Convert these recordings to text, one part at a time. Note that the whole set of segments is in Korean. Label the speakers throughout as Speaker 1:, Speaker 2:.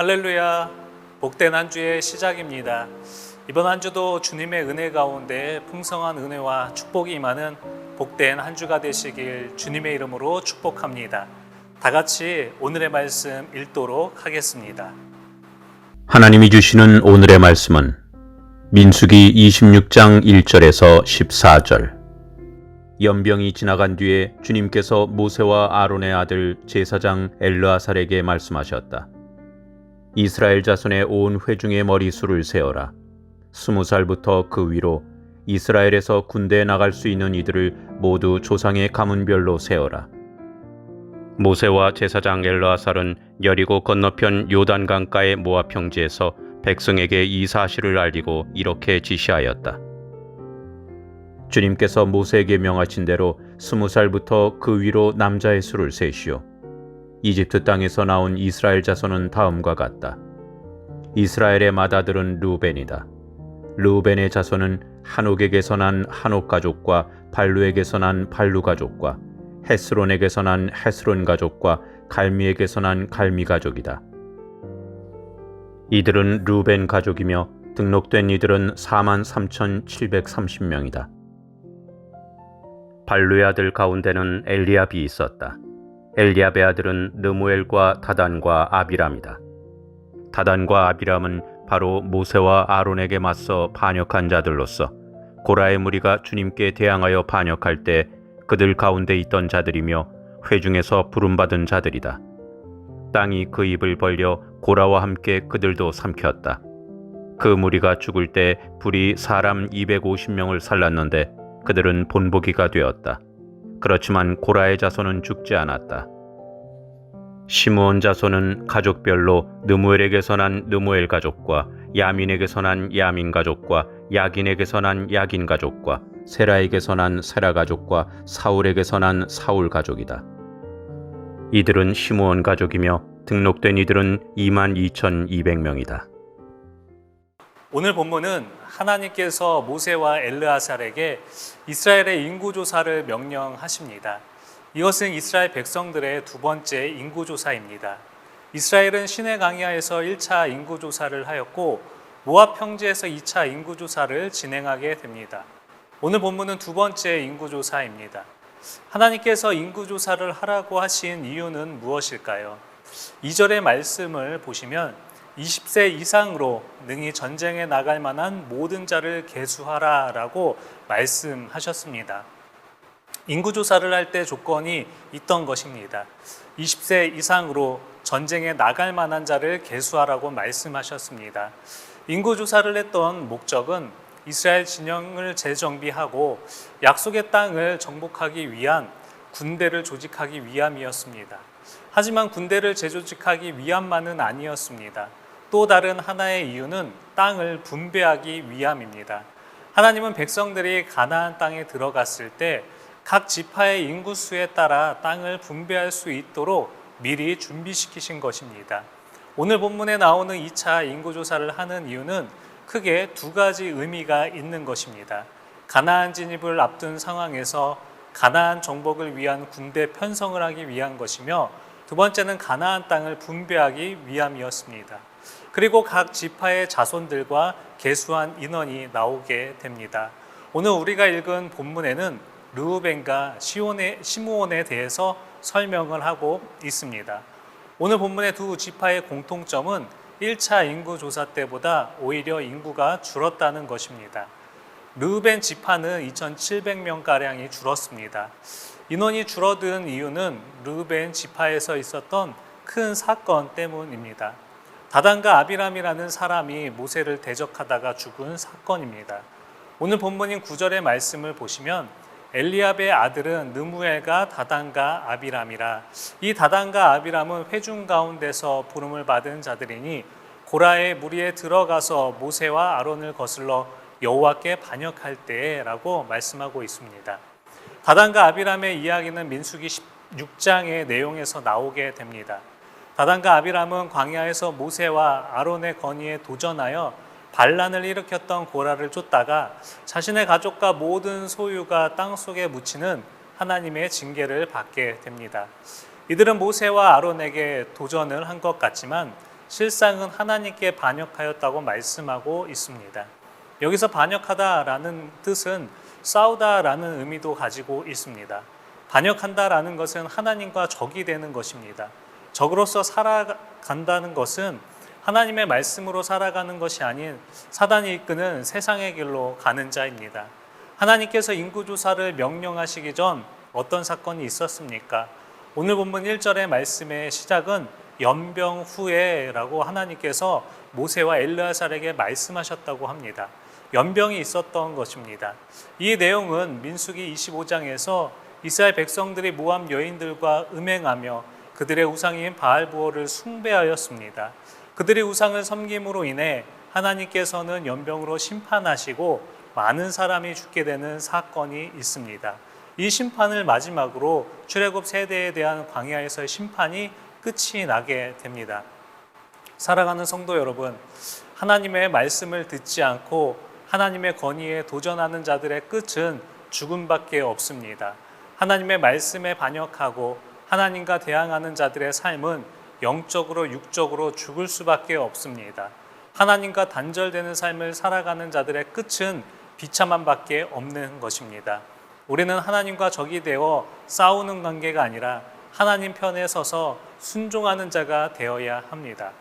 Speaker 1: 할렐루야. 복된 한 주의 시작입니다. 이번 한 주도 주님의 은혜 가운데 풍성한 은혜와 축복이 임하는 복된 한 주가 되시길 주님의 이름으로 축복합니다. 다 같이 오늘의 말씀 읽도록 하겠습니다.
Speaker 2: 하나님이 주시는 오늘의 말씀은 민수기 26장 1절에서 14절. 연병이 지나간 뒤에 주님께서 모세와 아론의 아들 제사장 엘르아살에게 말씀하셨다. 이스라엘 자손의 온 회중의 머리수를 세어라. 스무 살부터 그 위로 이스라엘에서 군대에 나갈 수 있는 이들을 모두 조상의 가문별로 세어라. 모세와 제사장 엘르아살은 여리고 건너편 요단 강가의 모압 평지에서 백성에게 이 사실을 알리고 이렇게 지시하였다. 주님께서 모세에게 명하신 대로 스무 살부터 그 위로 남자의 수를 세시오. 이집트 땅에서 나온 이스라엘 자손은 다음과 같다. 이스라엘의 맏아들은 루벤이다. 루벤의 자손은 한옥에게서 난 한옥 가족과 발루에게서 난 발루 가족과 헤스론에게서 난 헤스론 가족과 갈미에게서 난 갈미 가족이다. 이들은 루벤 가족이며 등록된 이들은 4만 3,730명이다. 발루의 아들 가운데는 엘리압이 있었다. 엘리압의 아들은 느무엘과 다단과 아비람이다. 다단과 아비람은 바로 모세와 아론에게 맞서 반역한 자들로서 고라의 무리가 주님께 대항하여 반역할 때 그들 가운데 있던 자들이며 회중에서 부름받은 자들이다. 땅이 그 입을 벌려 고라와 함께 그들도 삼켰다. 그 무리가 죽을 때 불이 사람 250명을 살랐는데 그들은 본보기가 되었다. 그렇지만 고라의 자손은 죽지 않았다. 시므온 자손은 가족별로 느무엘에게서 난 느무엘 가족과 야민에게서 난 야민 가족과 야긴에게서 난 야긴 가족과 세라에게서 난 세라 가족과 사울에게서 난 사울 가족이다. 이들은 시므온 가족이며 등록된 이들은 22,200명이다.
Speaker 1: 오늘 본문은 하나님께서 모세와 엘르아살에게 이스라엘의 인구 조사를 명령하십니다. 이것은 이스라엘 백성들의 두 번째 인구 조사입니다. 이스라엘은 시내 강야에서 1차 인구 조사를 하였고 모압 평지에서 2차 인구 조사를 진행하게 됩니다. 오늘 본문은 두 번째 인구 조사입니다. 하나님께서 인구 조사를 하라고 하신 이유는 무엇일까요? 2절의 말씀을 보시면 20세 이상으로 능히 전쟁에 나갈 만한 모든 자를 계수하라라고 말씀하셨습니다. 인구 조사를 할 때 조건이 있던 것입니다. 20세 이상으로 전쟁에 나갈 만한 자를 계수하라고 말씀하셨습니다. 인구 조사를 했던 목적은 이스라엘 진영을 재정비하고 약속의 땅을 정복하기 위한 군대를 조직하기 위함이었습니다. 하지만 군대를 재조직하기 위함만은 아니었습니다. 또 다른 하나의 이유는 땅을 분배하기 위함입니다. 하나님은 백성들이 가나안 땅에 들어갔을 때 각 지파의 인구수에 따라 땅을 분배할 수 있도록 미리 준비시키신 것입니다. 오늘 본문에 나오는 2차 인구조사를 하는 이유는 크게 두 가지 의미가 있는 것입니다. 가나안 진입을 앞둔 상황에서 가나안 정복을 위한 군대 편성을 하기 위한 것이며 두 번째는 가나안 땅을 분배하기 위함이었습니다. 그리고 각 지파의 자손들과 계수한 인원이 나오게 됩니다. 오늘 우리가 읽은 본문에는 르우벤과 시온의 시므온에 대해서 설명을 하고 있습니다. 오늘 본문의 두 지파의 공통점은 1차 인구 조사 때보다 오히려 인구가 줄었다는 것입니다. 르우벤 지파는 2,700명 가량이 줄었습니다. 인원이 줄어든 이유는 르우벤 지파에서 있었던 큰 사건 때문입니다. 다단과 아비람이라는 사람이 모세를 대적하다가 죽은 사건입니다. 오늘 본문인 9절의 말씀을 보시면 엘리압의 아들은 느무엘과 다단과 아비람이라 이 다단과 아비람은 회중 가운데서 부름을 받은 자들이니 고라의 무리에 들어가서 모세와 아론을 거슬러 여호와께 반역할 때라고 말씀하고 있습니다. 다단과 아비람의 이야기는 민수기 16장의 내용에서 나오게 됩니다. 다단과 아비람은 광야에서 모세와 아론의 건의에 도전하여 반란을 일으켰던 고라를 쫓다가 자신의 가족과 모든 소유가 땅 속에 묻히는 하나님의 징계를 받게 됩니다. 이들은 모세와 아론에게 도전을 한 것 같지만 실상은 하나님께 반역하였다고 말씀하고 있습니다. 여기서 반역하다라는 뜻은 싸우다라는 의미도 가지고 있습니다. 반역한다라는 것은 하나님과 적이 되는 것입니다. 적으로서 살아간다는 것은 하나님의 말씀으로 살아가는 것이 아닌 사단이 이끄는 세상의 길로 가는 자입니다. 하나님께서 인구조사를 명령하시기 전 어떤 사건이 있었습니까? 오늘 본문 1절의 말씀의 시작은 연병 후에라고 하나님께서 모세와 엘르아살에게 말씀하셨다고 합니다. 연병이 있었던 것입니다. 이 내용은 민수기 25장에서 이스라엘 백성들이 모함 여인들과 음행하며 그들의 우상인 바알부어를 숭배하였습니다. 그들이 우상을 섬김으로 인해 하나님께서는 연병으로 심판하시고 많은 사람이 죽게 되는 사건이 있습니다. 이 심판을 마지막으로 출애굽 세대에 대한 광야에서의 심판이 끝이 나게 됩니다. 살아가는 성도 여러분, 하나님의 말씀을 듣지 않고 하나님의 권위에 도전하는 자들의 끝은 죽음밖에 없습니다. 하나님의 말씀에 반역하고 하나님과 대항하는 자들의 삶은 영적으로 육적으로 죽을 수밖에 없습니다. 하나님과 단절되는 삶을 살아가는 자들의 끝은 비참함밖에 없는 것입니다. 우리는 하나님과 적이 되어 싸우는 관계가 아니라 하나님 편에 서서 순종하는 자가 되어야 합니다.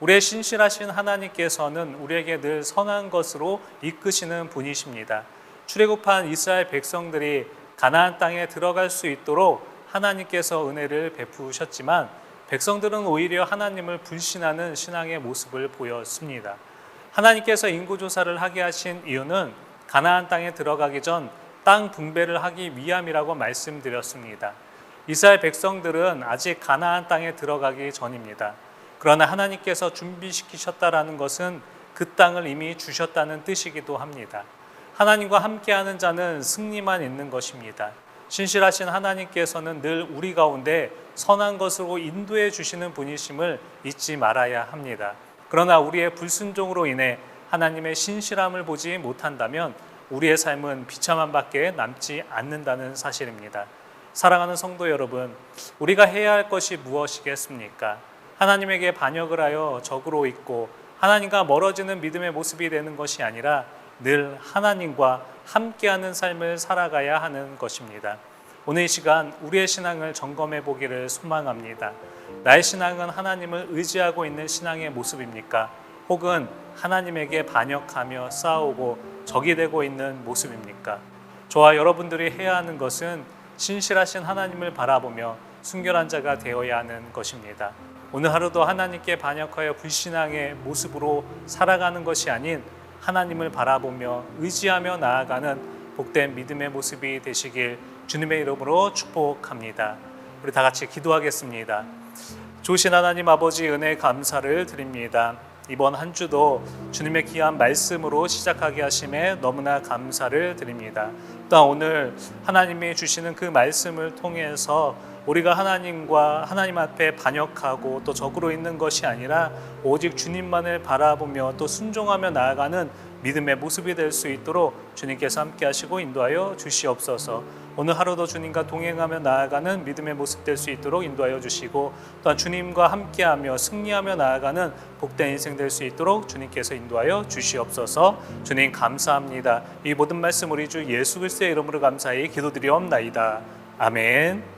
Speaker 1: 우리의 신실하신 하나님께서는 우리에게 늘 선한 것으로 이끄시는 분이십니다. 출애굽한 이스라엘 백성들이 가나안 땅에 들어갈 수 있도록 하나님께서 은혜를 베푸셨지만 백성들은 오히려 하나님을 불신하는 신앙의 모습을 보였습니다. 하나님께서 인구 조사를 하게 하신 이유는 가나안 땅에 들어가기 전 땅 분배를 하기 위함이라고 말씀드렸습니다. 이스라엘 백성들은 아직 가나안 땅에 들어가기 전입니다. 그러나 하나님께서 준비시키셨다라는 것은 그 땅을 이미 주셨다는 뜻이기도 합니다. 하나님과 함께하는 자는 승리만 있는 것입니다. 신실하신 하나님께서는 늘 우리 가운데 선한 것으로 인도해 주시는 분이심을 잊지 말아야 합니다. 그러나 우리의 불순종으로 인해 하나님의 신실함을 보지 못한다면 우리의 삶은 비참함밖에 남지 않는다는 사실입니다. 사랑하는 성도 여러분, 우리가 해야 할 것이 무엇이겠습니까? 하나님에게 반역을 하여 적으로 있고 하나님과 멀어지는 믿음의 모습이 되는 것이 아니라 늘 하나님과 함께하는 삶을 살아가야 하는 것입니다. 오늘 이 시간 우리의 신앙을 점검해 보기를 소망합니다. 나의 신앙은 하나님을 의지하고 있는 신앙의 모습입니까? 혹은 하나님에게 반역하며 싸우고 적이 되고 있는 모습입니까? 저와 여러분들이 해야 하는 것은 신실하신 하나님을 바라보며 순결한 자가 되어야 하는 것입니다. 오늘 하루도 하나님께 반역하여 불신앙의 모습으로 살아가는 것이 아닌 하나님을 바라보며 의지하며 나아가는 복된 믿음의 모습이 되시길 주님의 이름으로 축복합니다. 우리 다 같이 기도하겠습니다. 조신 하나님 아버지 은혜 감사를 드립니다. 이번 한 주도 주님의 귀한 말씀으로 시작하게 하심에 너무나 감사를 드립니다. 또한 오늘 하나님이 주시는 그 말씀을 통해서 우리가 하나님과 하나님 앞에 반역하고 또 적으로 있는 것이 아니라 오직 주님만을 바라보며 또 순종하며 나아가는 믿음의 모습이 될 수 있도록 주님께서 함께 하시고 인도하여 주시옵소서. 오늘 하루도 주님과 동행하며 나아가는 믿음의 모습 될 수 있도록 인도하여 주시고 또한 주님과 함께하며 승리하며 나아가는 복된 인생 될 수 있도록 주님께서 인도하여 주시옵소서. 주님 감사합니다. 이 모든 말씀 우리 주 예수 그리스도의 이름으로 감사히 기도드리옵나이다. 아멘.